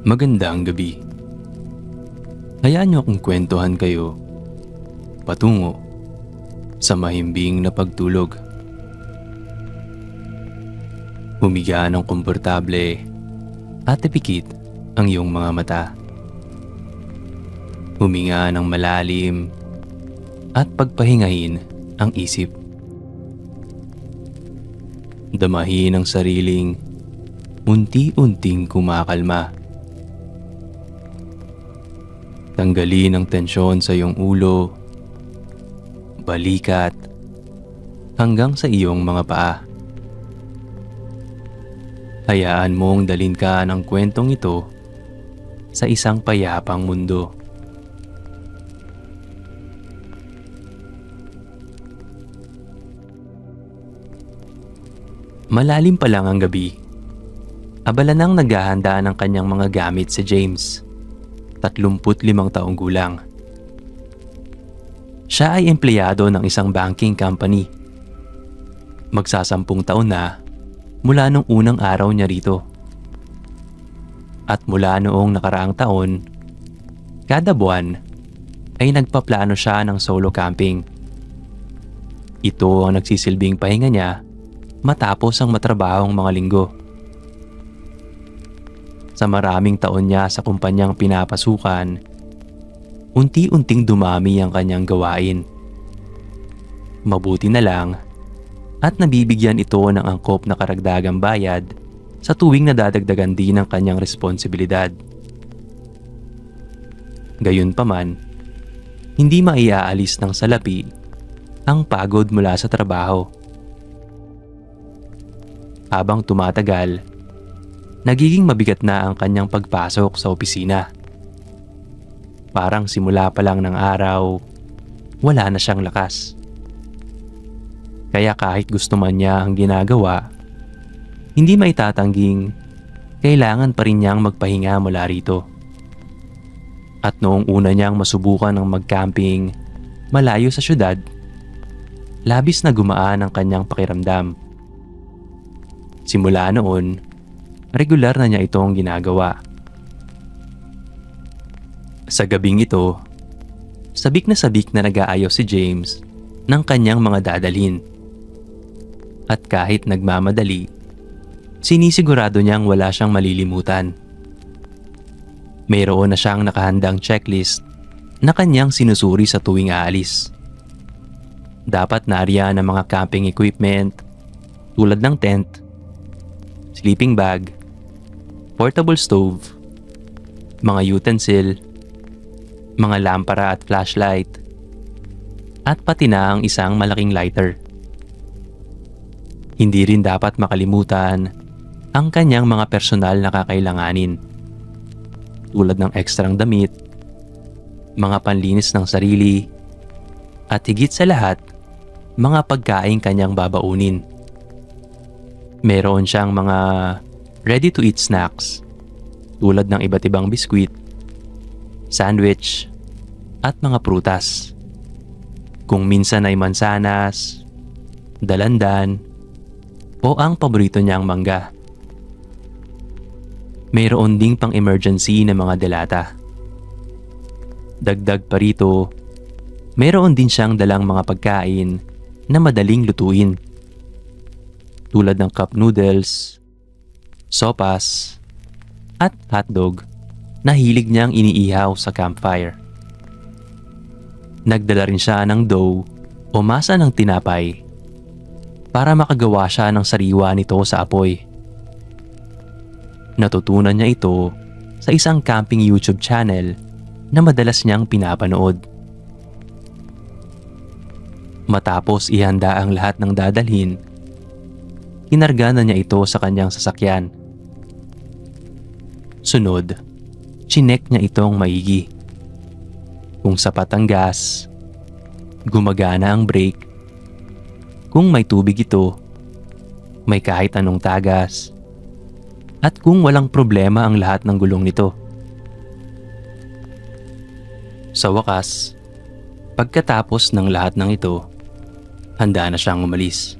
Magandang gabi. Hayaan niyo akong kwentuhan kayo patungo sa mahimbing na pagtulog. Humiga ng komportable at ipikit ang iyong mga mata. Huminga ng malalim at pagpahingahin ang isip. Damahin ang sariling unti-unting kumakalma. Tanggalin ang tensyon sa iyong ulo, balikat, hanggang sa iyong mga paa. Hayaan mong dalin ka ng kwentong ito sa isang payapang mundo. Malalim pa lang ang gabi. Abala nang naghahanda ng kanyang mga gamit si James. 35 taong gulang. Siya ay empleyado ng isang banking company. Magsasampung taon na mula nung unang araw niya rito. At mula noong nakaraang taon, kada buwan ay nagpaplano siya ng solo camping. Ito ang nagsisilbing pahinga niya matapos ang matrabahong mga linggo. Sa maraming taon niya sa kumpanyang pinapasukan, unti-unting dumami ang kanyang gawain. Mabuti na lang at nabibigyan ito ng angkop na karagdagang bayad sa tuwing nadadagdagan din ang kanyang responsibilidad. Gayunpaman, hindi maiaalis ng salapi ang pagod mula sa trabaho. Habang tumatagal, nagiging mabigat na ang kanyang pagpasok sa opisina. Parang simula pa lang ng araw, wala na siyang lakas. Kaya kahit gusto man niya ang ginagawa, hindi maitatangging kailangan pa rin niyang magpahinga mula rito. At noong una niyang masubukan ng mag-camping malayo sa syudad, labis na gumaan ang kanyang pakiramdam. Simula noon, regular na niya itong ginagawa. Sa gabing ito, sabik na sabik na nag-aayos si James ng kanyang mga dadalhin. At kahit nagmamadali, sinisigurado niyang wala siyang malilimutan. Mayroon na siyang nakahandang checklist na kanyang sinusuri sa tuwing aalis. Dapat nariyan ang mga camping equipment tulad ng tent, sleeping bag, portable stove, mga utensil, mga lampara at flashlight, at pati na ang isang malaking lighter. Hindi rin dapat makalimutan ang kanyang mga personal na kakailanganin tulad ng ekstrang damit, mga panlinis ng sarili, at higit sa lahat, mga pagkain kanyang babaunin. Meron siyang mga ready-to-eat snacks tulad ng iba't ibang biskwit, sandwich, at mga prutas. Kung minsan ay mansanas, dalandan, o ang paborito niyang mangga. Mayroon ding pang emergency na mga delata. Dagdag pa rito, mayroon din siyang dalang mga pagkain na madaling lutuin. Tulad ng cup noodles, sopas, at hotdog na hilig niyang iniihaw sa campfire. Nagdala rin siya ng dough o masa ng tinapay para makagawa siya ng sariwa nito sa apoy. Natutunan niya ito sa isang camping YouTube channel na madalas niyang pinapanood. Matapos ihanda ang lahat ng dadalhin, kinarga na niya ito sa kanyang sasakyan. Sunod, chinek niya itong maigi. Kung sapat ang gas, gumagana ang brake, kung may tubig ito, may kahit anong tagas, at kung walang problema ang lahat ng gulong nito. Sa wakas, pagkatapos ng lahat ng ito, handa na siyang umalis.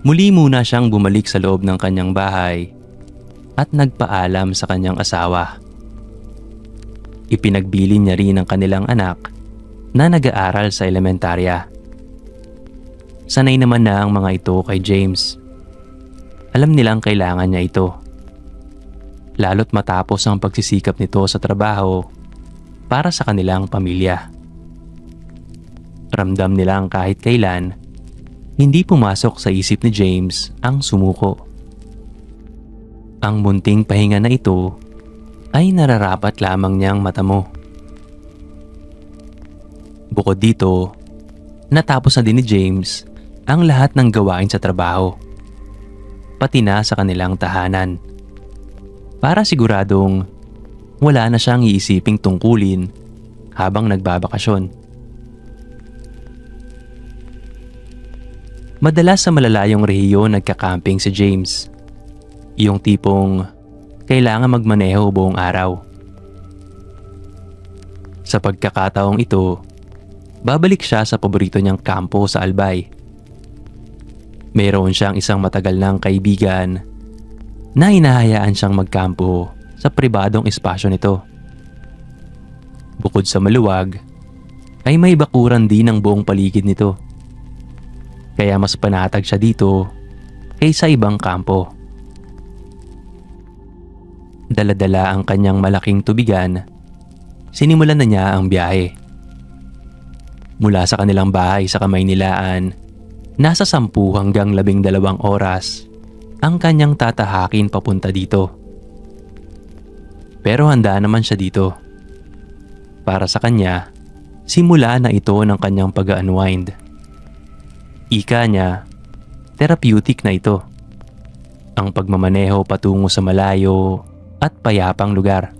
Muli muna siyang bumalik sa loob ng kanyang bahay at nagpaalam sa kanyang asawa. Ipinagbilin niya rin ang kanilang anak na nag-aaral sa elementarya. Sanay naman na ang mga ito kay James. Alam nilang kailangan niya ito. Lalo't matapos ang pagsisikap nito sa trabaho para sa kanilang pamilya. Ramdam nilang kahit kailan, hindi pumasok sa isip ni James ang sumuko. Ang munting pahinga na ito ay nararapat lamang niyang mata mo. Bukod dito, natapos na din ni James ang lahat ng gawain sa trabaho. Pati na sa kanilang tahanan. Para siguradong wala na siyang iisiping tungkulin habang nagbabakasyon. Madalas sa malalayong rehiyon nagkakamping si James. Yung tipong kailangan magmaneho buong araw. Sa pagkakataong ito, babalik siya sa paborito niyang kampo sa Albay. Mayroon siyang isang matagal ng kaibigan na hinahayaan siyang magkampo sa pribadong espasyo nito. Bukod sa maluwag, ay may bakuran din ang buong paligid nito. Kaya mas panatag siya dito kaysa ibang kampo. Daladala ang kanyang malaking tubigan, sinimulan na niya ang biyahe. Mula sa kanilang bahay sa Kamaynilaan, nasa 10 hanggang 12 oras ang kanyang tatahakin papunta dito. Pero handa naman siya dito. Para sa kanya, simula na ito ng kanyang pag-unwind. Ika niya, therapeutic na ito. Ang pagmamaneho patungo sa malayo at payapang lugar.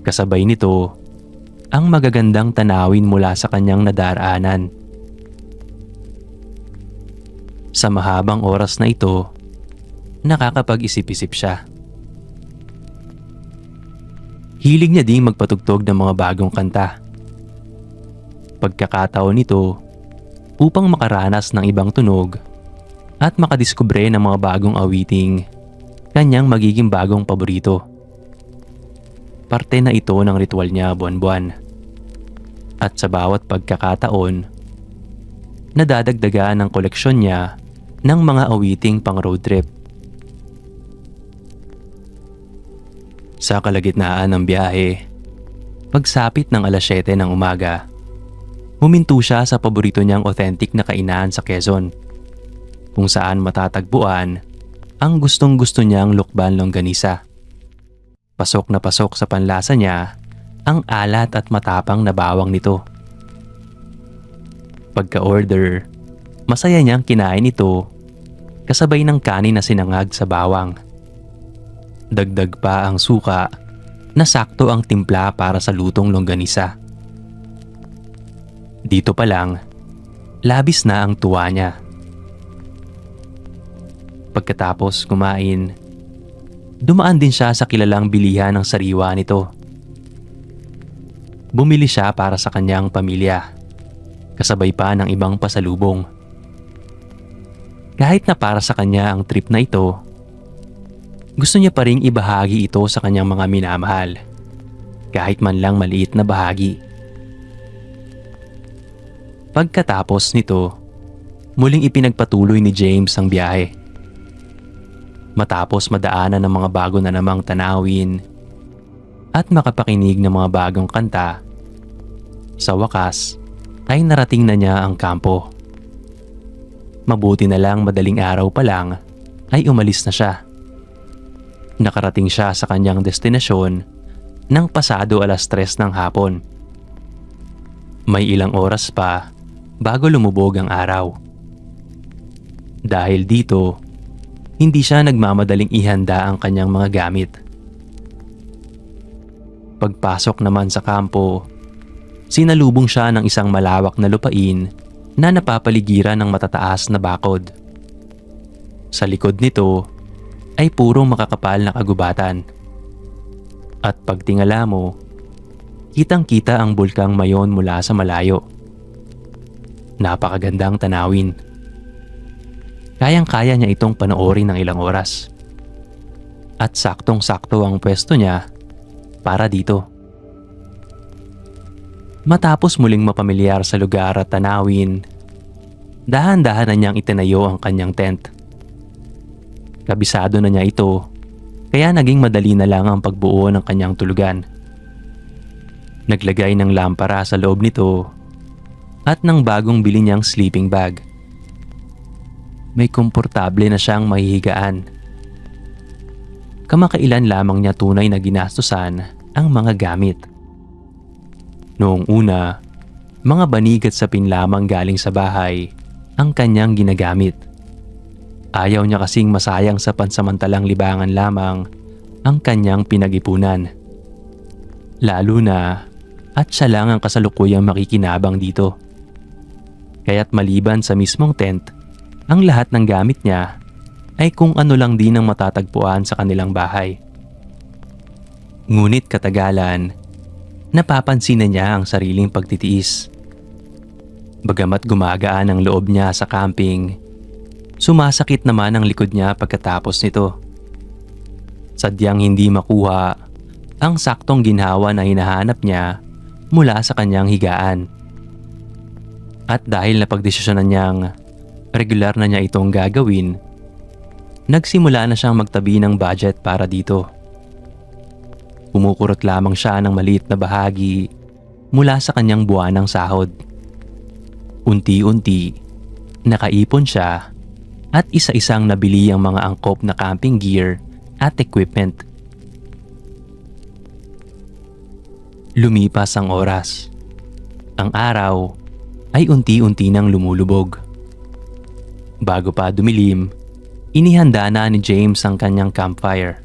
Kasabay nito, ang magagandang tanawin mula sa kanyang nadaraanan. Sa mahabang oras na ito, nakakapag-isip-isip siya. Hilig niya ding magpatugtog ng mga bagong kanta. Pagkakataon nito, upang makaranas ng ibang tunog at makadiskubre ng mga bagong awiting kanyang magiging bagong paborito. Parte na ito ng ritual niya buwan-buwan. At sa bawat pagkakataon, nadadagdagan ang koleksyon niya ng mga awiting pang road trip. Sa kalagitnaan ng biyahe, pagsapit ng alas 7 ng umaga, Huminto siya sa paborito niyang authentic na kainan sa Quezon, kung saan matatagpuan ang gustong gusto niyang lukban longganisa. Pasok na pasok sa panlasa niya ang alat at matapang na bawang nito. Pagka-order, masaya niyang kinain ito kasabay ng kanin na sinangag sa bawang. Dagdag pa ang suka na sakto ang timpla para sa lutong longganisa. Dito pa lang, labis na ang tuwa niya. Pagkatapos kumain, dumaan din siya sa kilalang bilihan ng sariwa nito. Bumili siya para sa kanyang pamilya, kasabay pa ng ibang pasalubong. Kahit na para sa kanya ang trip na ito, gusto niya pa ring ibahagi ito sa kanyang mga minamahal, kahit man lang maliit na bahagi. Pagkatapos nito, muling ipinagpatuloy ni James ang biyahe. Matapos madaanan ng mga bago na namang tanawin at makapakinig ng mga bagong kanta, sa wakas ay narating na niya ang kampo. Mabuti na lang madaling araw pa lang ay umalis na siya. Nakarating siya sa kanyang destinasyon ng pasado alas tres ng hapon. May ilang oras pa bago lumubog ang araw. Dahil dito, hindi siya nagmamadaling ihanda ang kanyang mga gamit. Pagpasok naman sa kampo, sinalubong siya ng isang malawak na lupain na napapaligiran ng matataas na bakod. Sa likod nito ay puro makakapal na kagubatan. At pagtingala mo, kitang kita ang bulkang mayon mula sa malayo. Napakagandang tanawin. Kayang-kaya niya itong panoorin ng ilang oras. At saktong-sakto ang pwesto niya para dito. Matapos muling mapamilyar sa lugar at tanawin, dahan-dahan na niyang itinayo ang kanyang tent. Kabisado na niya ito, kaya naging madali na lang ang pagbuo ng kanyang tulugan. Naglagay ng lampara sa loob nito at ng bagong bili niyang sleeping bag. May komportable na siyang mahihigaan. Kamakailan lamang niya tunay na ginastusan ang mga gamit. Noong una, mga banigat sa pinlamang galing sa bahay ang kanyang ginagamit. Ayaw niya kasing masayang sa pansamantalang libangan lamang ang kanyang pinag-ipunan. Lalo na at siya lang ang kasalukuyang makikinabang dito. Kaya't maliban sa mismong tent, ang lahat ng gamit niya ay kung ano lang din ang matatagpuan sa kanilang bahay. Ngunit katagalan, napapansin na niya ang sariling pagtitiis. Bagamat gumagaan ang loob niya sa camping, sumasakit naman ang likod niya pagkatapos nito. Sadyang hindi makuha ang saktong ginhawa na hinahanap niya mula sa kanyang higaan. At dahil napagdesisyonan niyang regular na niya itong gagawin, nagsimula na siyang magtabi ng budget para dito. Kumukurot lamang siya ng maliit na bahagi mula sa kanyang buwanang sahod. Unti-unti, nakaipon siya at isa-isang nabili ang mga angkop na camping gear at equipment. Lumipas ang oras. Ang araw ay unti-unti nang lumulubog. Bago pa dumilim, inihanda na ni James ang kanyang campfire.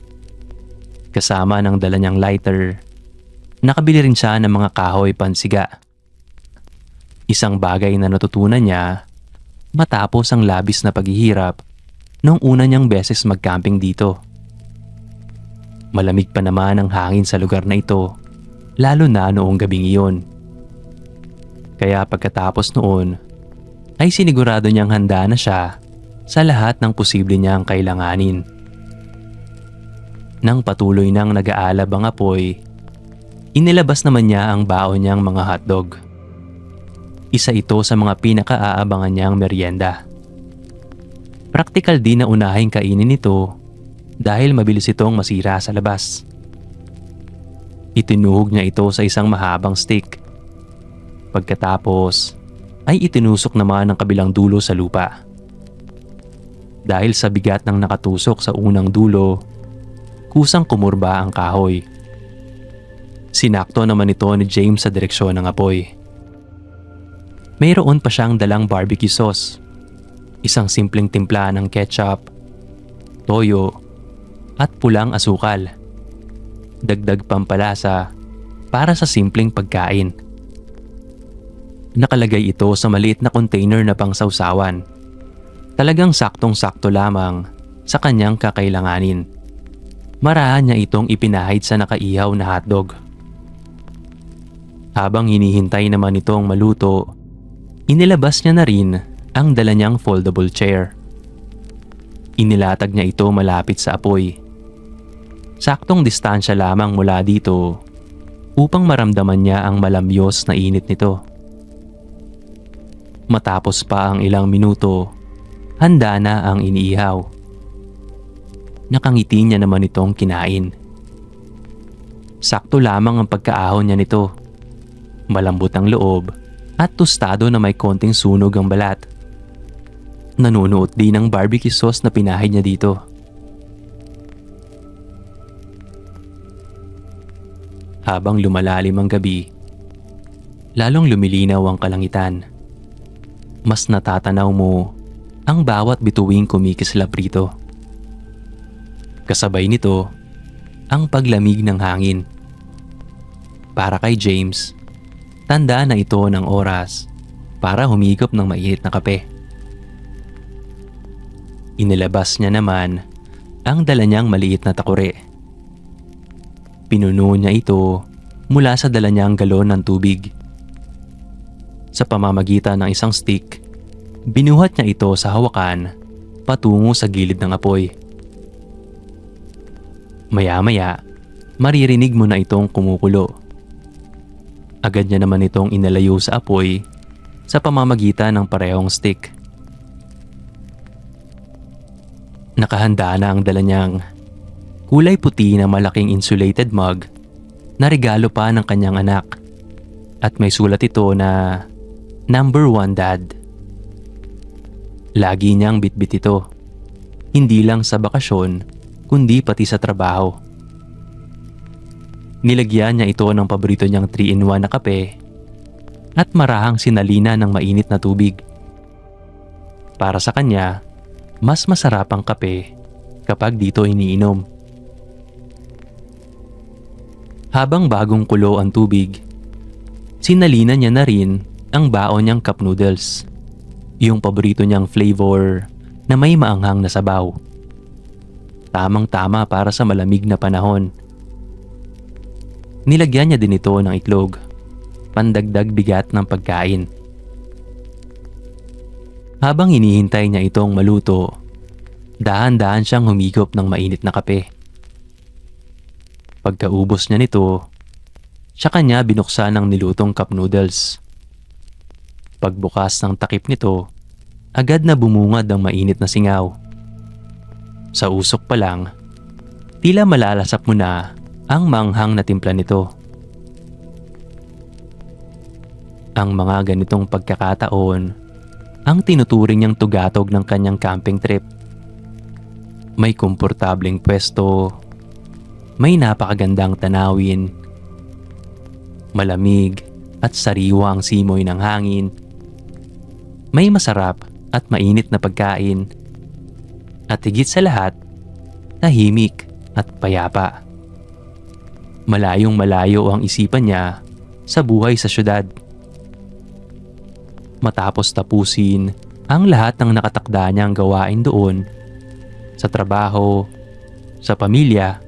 Kasama ng dala niyang lighter, nakabili rin siya ng mga kahoy pansiga. Isang bagay na natutunan niya matapos ang labis na paghihirap noong una niyang beses mag-camping dito. Malamig pa naman ang hangin sa lugar na ito, lalo na noong gabing iyon. Kaya pagkatapos noon, ay sinigurado niyang handa na siya sa lahat ng posible niyang kailanganin. Nang patuloy nang nag-aalab ang apoy, inilabas naman niya ang baon niyang mga hotdog. Isa ito sa mga pinakaaabangan niyang merienda. Praktikal din na unahing kainin ito dahil mabilis itong masira sa labas. Itinuhog niya ito sa isang mahabang stick. Pagkatapos ay itinusok naman ang kabilang dulo sa lupa. Dahil sa bigat ng nakatusok sa unang dulo, kusang kumurba ang kahoy. Sinakto naman ito ni James sa direksyon ng apoy. Mayroon pa siyang dalang barbecue sauce, isang simpleng timpla ng ketchup, toyo, at pulang asukal. Dagdag pampalasa para sa simpleng pagkain. Nakalagay ito sa maliit na container na pangsawsawan. Talagang saktong-sakto lamang sa kanyang kakailanganin. Marahan niya itong ipinahid sa nakaihaw na hotdog. Habang hinihintay naman itong maluto, inilabas niya na rin ang dala niyang foldable chair. Inilatag niya ito malapit sa apoy. Saktong distansya lamang mula dito upang maramdaman niya ang malamyos na init nito. Matapos pa ang ilang minuto, handa na ang iniihaw. Nakangiti niya naman itong kinain. Sakto lamang ang pagkaahon niya nito. Malambot ang loob at tostado na may konting sunog ang balat. Nanunuot din ng barbecue sauce na pinahid niya dito. Habang lumalalim ang gabi, lalong lumilinaw ang kalangitan. Mas natatanaw mo ang bawat bituing kumikislap rito. Kasabay nito, ang paglamig ng hangin. Para kay James, tanda na ito ng oras para humigop ng mainit na kape. Inilabas niya naman ang dala niyang maliit na takure. Pinuno niya ito mula sa dala niyang galon ng tubig. Sa pamamagitan ng isang stick, binuhat niya ito sa hawakan patungo sa gilid ng apoy. Maya-maya, maririnig mo na itong kumukulo. Agad niya naman itong inalayo sa apoy sa pamamagitan ng parehong stick. Nakahanda na ang dala niyang kulay puti na malaking insulated mug na regalo pa ng kanyang anak at may sulat ito na Number One Dad. Lagi niyang bitbit ito, hindi lang sa bakasyon kundi pati sa trabaho. Nilagyan niya ito ng paborito niyang 3-in-1 na kape at marahang sinalina ng mainit na tubig. Para sa kanya, mas masarap ang kape kapag dito iniinom. Habang bagong kulo ang tubig, sinalina niya na rin ang baon niyang cup noodles. Yung paborito niyang flavor na may maanghang na sabaw. Tamang-tama para sa malamig na panahon. Nilagyan niya din ito ng itlog, pandagdag bigat ng pagkain. Habang hinihintay niya itong maluto, dahan-dahan siyang humigop ng mainit na kape. Pagkaubos niya nito, siya kanya binuksan ng nilutong cup noodles. Pagbukas ng takip nito, agad na bumungad ang mainit na singaw. Sa usok pa lang, tila malalasap mo na ang manghang na timpla nito. Ang mga ganitong pagkakataon ang tinuturing niyang tugatog ng kanyang camping trip. May komportableng pwesto, may napakagandang tanawin, malamig at sariwa ang simoy ng hangin, may masarap at mainit na pagkain, at higit sa lahat, tahimik at payapa. Malayong malayo ang isipan niya sa buhay sa syudad. Matapos tapusin ang lahat ng nakatakda niyang gawain doon, sa trabaho, sa pamilya,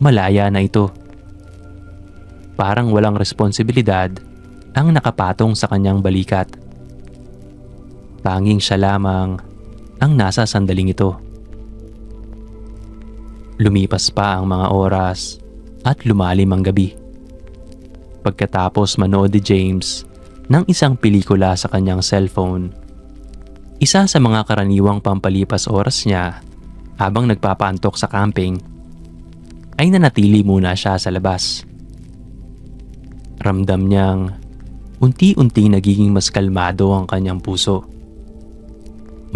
malaya na ito. Parang walang responsibilidad ang nakapatong sa kanyang balikat. Tanging siya lamang ang nasa sandaling ito. Lumipas pa ang mga oras at lumalim ang gabi. Pagkatapos manood ni James ng isang pelikula sa kanyang cellphone, isa sa mga karaniwang pampalipas oras niya habang nagpapaantok sa camping ay nanatili muna siya sa labas. Ramdam niyang unti-unti nagiging mas kalmado ang kanyang puso.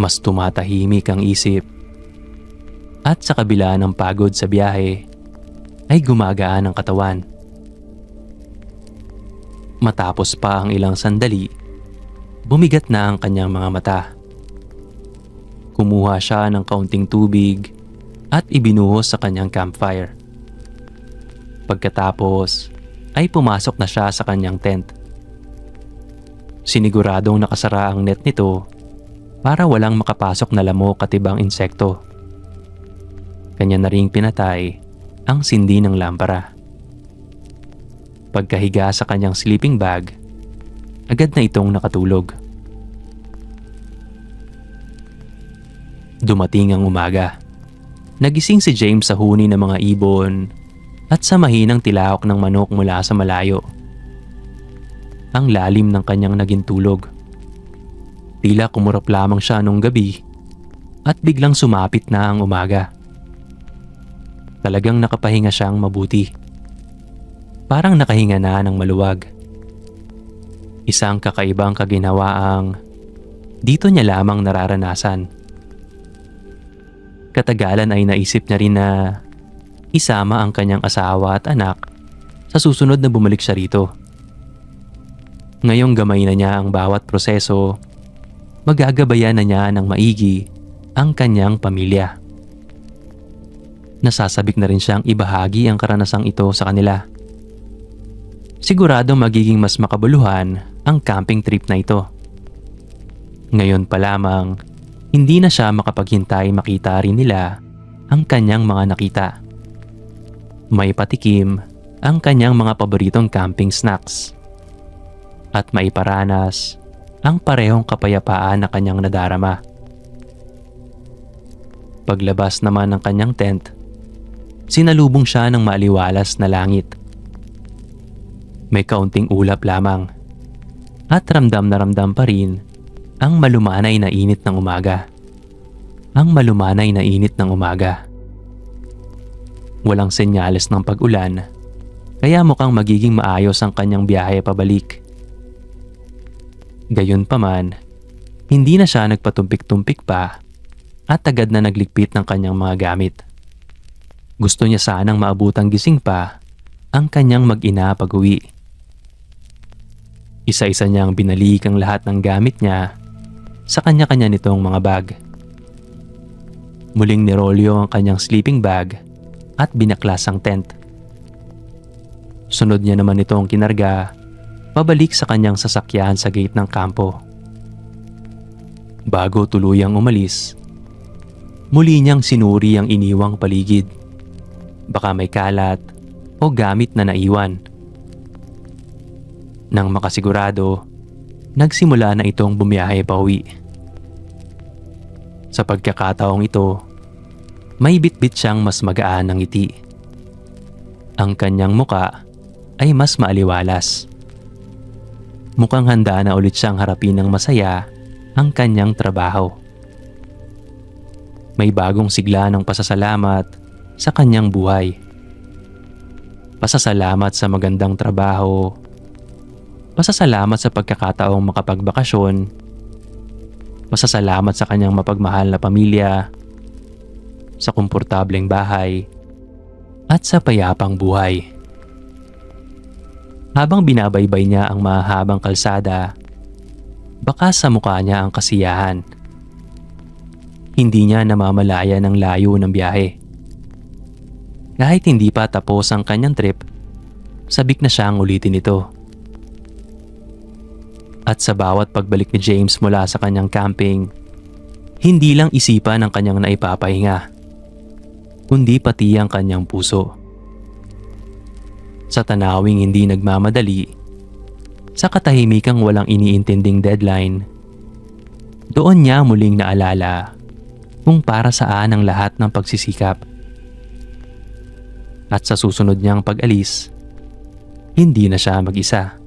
Mas tumatahimik ang isip. At sa kabila ng pagod sa biyahe, ay gumagaan ang katawan. Matapos pa ang ilang sandali, bumigat na ang kanyang mga mata. Kumuha siya ng kaunting tubig at ibinuhos sa kanyang campfire. Pagkatapos ay pumasok na siya sa kanyang tent. Siniguradong nakasara ang net nito para walang makapasok na lamok at ibang insekto. Kanya na ring pinatay ang sindi ng lampara. Pagkahiga sa kanyang sleeping bag, agad na itong nakatulog. Dumating ang umaga. Nagising si James sa huni ng mga ibon at sa mahinang tilahok ng manok mula sa malayo. Ang lalim ng kanyang naging tulog. Tila kumurap lamang siya nung gabi at biglang sumapit na ang umaga. Talagang nakapahinga siyang mabuti. Parang nakahinga na ng maluwag. Isang kakaibang kaginawaang dito niya lamang nararanasan. Katagalan ay naisip niya rin na isama ang kanyang asawa at anak sa susunod na bumalik siya rito. Ngayong gamay na niya ang bawat proseso, magagabayan na niya ng maigi ang kanyang pamilya. Nasasabik na rin siyang ibahagi ang karanasang ito sa kanila. Sigurado magiging mas makabuluhan ang camping trip na ito. Ngayon pa lamang, hindi na siya makapaghintay makita rin nila ang kanyang mga nakita. May patikim ang kanyang mga paboritong camping snacks. At maiparanas ang parehong kapayapaan na kanyang nadarama. Paglabas naman ng kanyang tent, sinalubong siya ng maaliwalas na langit. May kaunting ulap lamang at ramdam na ramdam pa rin ang malumanay na init ng umaga. Ang malumanay na init ng umaga. Walang senyales ng pag-ulan kaya mukhang magiging maayos ang kanyang biyahe pabalik. Gayunpaman, hindi na siya nagpatumpik-tumpik pa at agad na nagligpit ng kanyang mga gamit. Gusto niya sanang maabutang gising pa ang kanyang mag-ina pag-uwi. Isa-isa niyang binalik ang lahat ng gamit niya sa kanya-kanya nitong mga bag. Muling nirolyo ang kanyang sleeping bag at binaklas ang tent. Sunod niya naman itong kinarga pabalik sa kanyang sasakyan sa gate ng kampo. Bago tuluyang umalis, muli niyang sinuri ang iniwang paligid. Baka may kalat o gamit na naiwan. Nang makasigurado, nagsimula na itong bumiyahe pa uwi. Sa pagkakataong ito, may bitbit siyang mas magaan ng ngiti. Ang kanyang muka ay mas maaliwalas. Mukhang handa na ulit siyang harapin ng masaya ang kanyang trabaho. May bagong sigla ng pasasalamat sa kanyang buhay. Pasasalamat sa magandang trabaho. Pasasalamat sa pagkakataong makapagbakasyon. Pasasalamat sa kanyang mapagmahal na pamilya. Sa komportableng bahay. At sa payapang buhay. Habang binabaybay niya ang mahabang kalsada, baka sa mukha niya ang kasiyahan. Hindi niya namamalaya ng layo ng biyahe. Kahit hindi pa tapos ang kanyang trip, sabik na siyang ulitin ito. At sa bawat pagbalik ni James mula sa kanyang camping, hindi lang isipan ang kanyang naipapahinga, kundi pati ang kanyang puso sa tanawing hindi nagmamadali, sa katahimikang walang iniintinding deadline, doon niya muling naalala kung para saan ang lahat ng pagsisikap. At sa susunod niyang pag-alis, hindi na siya mag-isa.